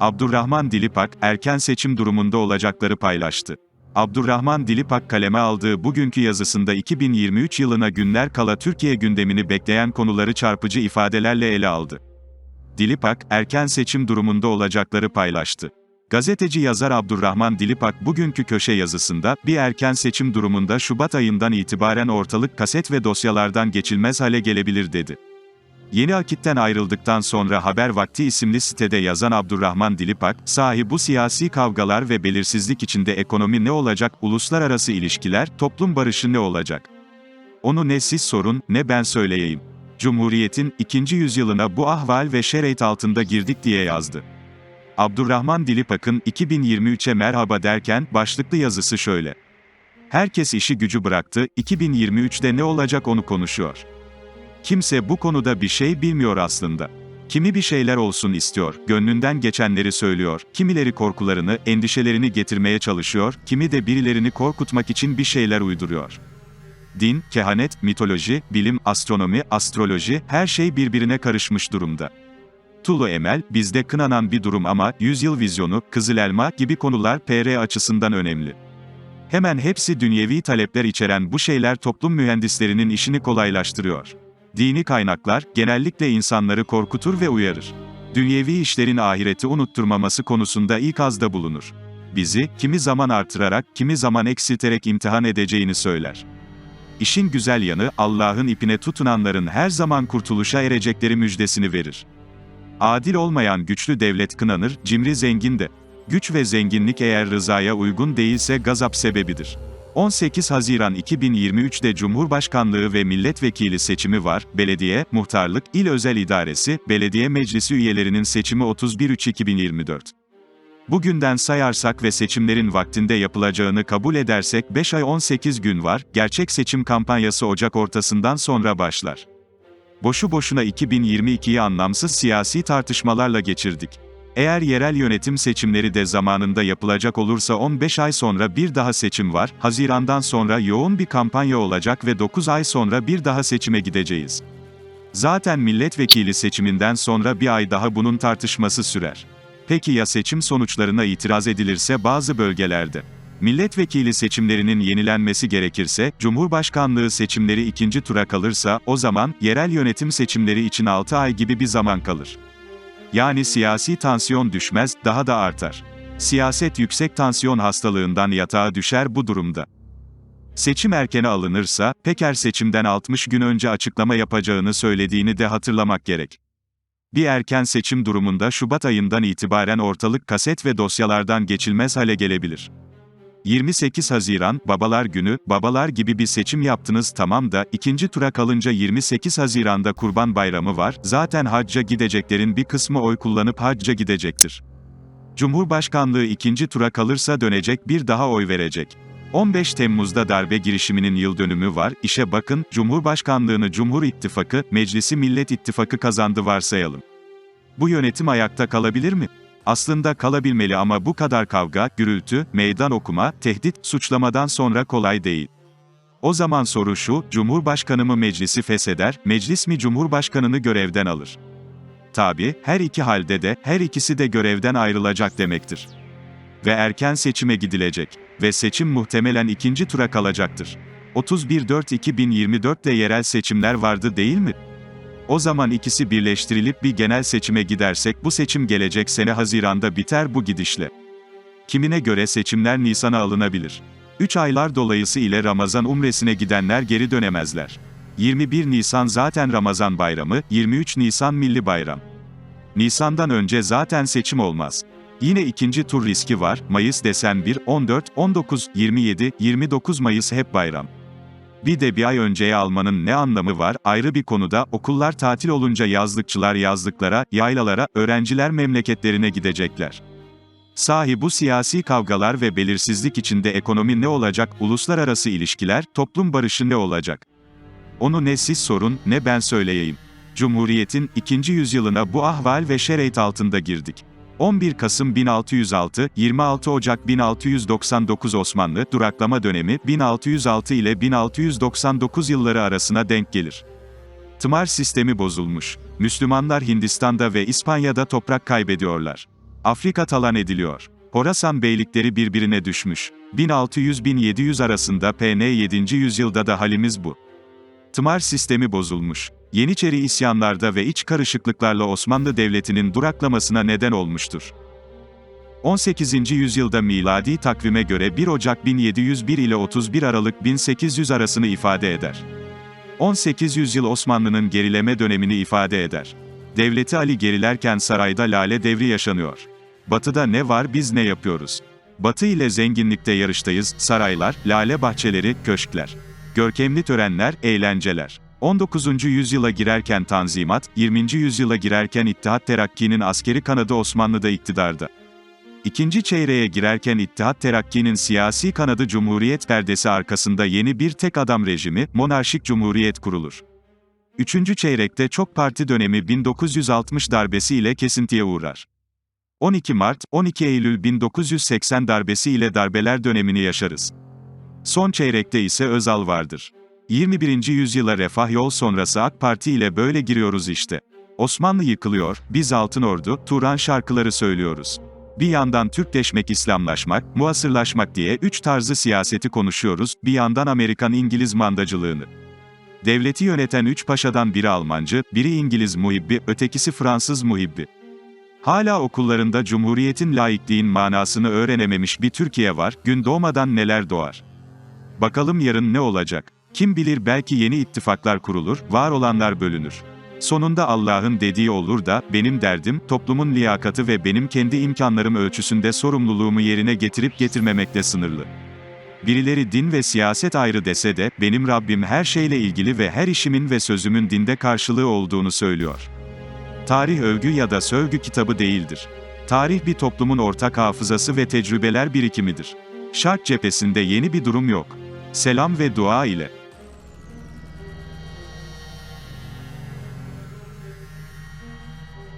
Abdurrahman Dilipak, erken seçim durumunda olacakları paylaştı. Abdurrahman Dilipak kaleme aldığı bugünkü yazısında 2023 yılına günler kala Türkiye gündemini bekleyen konuları çarpıcı ifadelerle ele aldı. Dilipak, erken seçim durumunda olacakları paylaştı. Gazeteci yazar Abdurrahman Dilipak bugünkü köşe yazısında, bir erken seçim durumunda Şubat ayından itibaren ortalık kaset ve dosyalardan geçilmez hale gelebilir dedi. Yeni Akit'ten ayrıldıktan sonra Haber Vakti isimli sitede yazan Abdurrahman Dilipak, sahi bu siyasi kavgalar ve belirsizlik içinde ekonomi ne olacak, uluslararası ilişkiler, toplum barışı ne olacak? Onu ne siz sorun, ne ben söyleyeyim. Cumhuriyetin ikinci yüzyılına bu ahval ve şereit altında girdik diye yazdı. Abdurrahman Dilipak'ın 2023'e merhaba derken başlıklı yazısı şöyle. Herkes işi gücü bıraktı, 2023'te ne olacak onu konuşuyor. Kimse bu konuda bir şey bilmiyor aslında. Kimi bir şeyler olsun istiyor, gönlünden geçenleri söylüyor, kimileri korkularını, endişelerini getirmeye çalışıyor, kimi de birilerini korkutmak için bir şeyler uyduruyor. Din, kehanet, mitoloji, bilim, astronomi, astroloji, her şey birbirine karışmış durumda. Tulu Emel, bizde kınanan bir durum ama, yüzyıl vizyonu, Kızıl Elma gibi konular PR açısından önemli. Hemen hepsi dünyevi talepler içeren bu şeyler toplum mühendislerinin işini kolaylaştırıyor. Dini kaynaklar, genellikle insanları korkutur ve uyarır. Dünyevi işlerin ahireti unutturmaması konusunda ikazda bulunur. Bizi, kimi zaman artırarak, kimi zaman eksilterek imtihan edeceğini söyler. İşin güzel yanı, Allah'ın ipine tutunanların her zaman kurtuluşa erecekleri müjdesini verir. Adil olmayan güçlü devlet kınanır, cimri zengin de. Güç ve zenginlik eğer rızaya uygun değilse gazap sebebidir. 18 Haziran 2023'de Cumhurbaşkanlığı ve milletvekili seçimi var, belediye, muhtarlık, il özel idaresi, belediye meclisi üyelerinin seçimi 31-3-2024. Bugünden sayarsak ve seçimlerin vaktinde yapılacağını kabul edersek 5 ay 18 gün var, gerçek seçim kampanyası Ocak ortasından sonra başlar. Boşu boşuna 2022'yi anlamsız siyasi tartışmalarla geçirdik. Eğer yerel yönetim seçimleri de zamanında yapılacak olursa 15 ay sonra bir daha seçim var, Haziran'dan sonra yoğun bir kampanya olacak ve 9 ay sonra bir daha seçime gideceğiz. Zaten milletvekili seçiminden sonra bir ay daha bunun tartışması sürer. Peki ya seçim sonuçlarına itiraz edilirse bazı bölgelerde? Milletvekili seçimlerinin yenilenmesi gerekirse, Cumhurbaşkanlığı seçimleri ikinci tura kalırsa, o zaman, yerel yönetim seçimleri için 6 ay gibi bir zaman kalır. Yani siyasi tansiyon düşmez, daha da artar. Siyaset yüksek tansiyon hastalığından yatağa düşer bu durumda. Seçim erkene alınırsa, Peker seçimden 60 gün önce açıklama yapacağını söylediğini de hatırlamak gerek. Bir erken seçim durumunda Şubat ayından itibaren ortalık kaset ve dosyalardan geçilmez hale gelebilir. 28 Haziran, Babalar Günü, babalar gibi bir seçim yaptınız tamam da, ikinci tura kalınca 28 Haziran'da Kurban Bayramı var, zaten hacca gideceklerin bir kısmı oy kullanıp hacca gidecektir. Cumhurbaşkanlığı ikinci tura kalırsa dönecek bir daha oy verecek. 15 Temmuz'da darbe girişiminin yıl dönümü var, işe bakın, Cumhurbaşkanlığını Cumhur İttifakı, Meclisi Millet İttifakı kazandı varsayalım. Bu yönetim ayakta kalabilir mi? Aslında kalabilmeli ama bu kadar kavga, gürültü, meydan okuma, tehdit, suçlamadan sonra kolay değil. O zaman soru şu, Cumhurbaşkanı mı meclisi fesheder, meclis mi Cumhurbaşkanını görevden alır? Tabi, her iki halde de, her ikisi de görevden ayrılacak demektir. Ve erken seçime gidilecek. Ve seçim muhtemelen ikinci tura kalacaktır. 31.4.2024'te yerel seçimler vardı değil mi? O zaman ikisi birleştirilip bir genel seçime gidersek bu seçim gelecek sene Haziran'da biter bu gidişle. Kimine göre seçimler Nisan'a alınabilir. 3 aylar dolayısı ile Ramazan umresine gidenler geri dönemezler. 21 Nisan zaten Ramazan bayramı, 23 Nisan milli bayram. Nisan'dan önce zaten seçim olmaz. Yine ikinci tur riski var, Mayıs desen 1, 14, 19, 27, 29 Mayıs hep bayram. Bir de bir ay önceye almanın ne anlamı var? Ayrı bir konuda, okullar tatil olunca yazlıkçılar yazlıklara, yaylalara, öğrenciler memleketlerine gidecekler. Sahi bu siyasi kavgalar ve belirsizlik içinde ekonomi ne olacak, uluslararası ilişkiler, toplum barışı ne olacak? Onu ne siz sorun, ne ben söyleyeyim. Cumhuriyetin ikinci yüzyılına bu ahval ve şereit altında girdik. 11 Kasım 1606, 26 Ocak 1699 Osmanlı duraklama dönemi 1606 ile 1699 yılları arasına denk gelir. Tımar sistemi bozulmuş. Müslümanlar Hindistan'da ve İspanya'da toprak kaybediyorlar. Afrika talan ediliyor. Horasan beylikleri birbirine düşmüş. 1600-1700 arasında PN 7. yüzyılda da halimiz bu. Tımar sistemi bozulmuş. Yeniçeri isyanlarda ve iç karışıklıklarla Osmanlı Devleti'nin duraklamasına neden olmuştur. 18. yüzyılda miladi takvime göre 1 Ocak 1701 ile 31 Aralık 1800 arasını ifade eder. 18 yüzyıl Osmanlı'nın gerileme dönemini ifade eder. Devleti Ali gerilerken sarayda lale devri yaşanıyor. Batıda ne var biz ne yapıyoruz? Batı ile zenginlikte yarıştayız, saraylar, lale bahçeleri, köşkler. Görkemli törenler, eğlenceler. 19. yüzyıla girerken Tanzimat, 20. yüzyıla girerken İttihat Terakki'nin askeri kanadı Osmanlı'da iktidarda. İkinci çeyreğe girerken İttihat Terakki'nin siyasi kanadı Cumhuriyet perdesi arkasında yeni bir tek adam rejimi, monarşik cumhuriyet kurulur. Üçüncü çeyrekte çok parti dönemi 1960 darbesi ile kesintiye uğrar. 12 Mart, 12 Eylül 1980 darbesi ile darbeler dönemini yaşarız. Son çeyrekte ise Özal vardır. 21. yüzyıla refah yol sonrası AK Parti ile böyle giriyoruz işte. Osmanlı yıkılıyor, biz Altın Ordu, Turan şarkıları söylüyoruz. Bir yandan Türkleşmek, İslamlaşmak, muasırlaşmak diye üç tarzı siyaseti konuşuyoruz, bir yandan Amerikan-İngiliz mandacılığını. Devleti yöneten üç paşadan biri Almancı, biri İngiliz muhibbi, ötekisi Fransız muhibbi. Hala okullarında Cumhuriyet'in laikliğin manasını öğrenememiş bir Türkiye var, gün doğmadan neler doğar. Bakalım yarın ne olacak? Kim bilir belki yeni ittifaklar kurulur, var olanlar bölünür. Sonunda Allah'ın dediği olur da, benim derdim, toplumun liyakatı ve benim kendi imkanlarım ölçüsünde sorumluluğumu yerine getirip getirmemekle sınırlı. Birileri din ve siyaset ayrı dese de, benim Rabbim her şeyle ilgili ve her işimin ve sözümün dinde karşılığı olduğunu söylüyor. Tarih övgü ya da sövgü kitabı değildir. Tarih bir toplumun ortak hafızası ve tecrübeler birikimidir. Şark cephesinde yeni bir durum yok. Selam ve dua ile.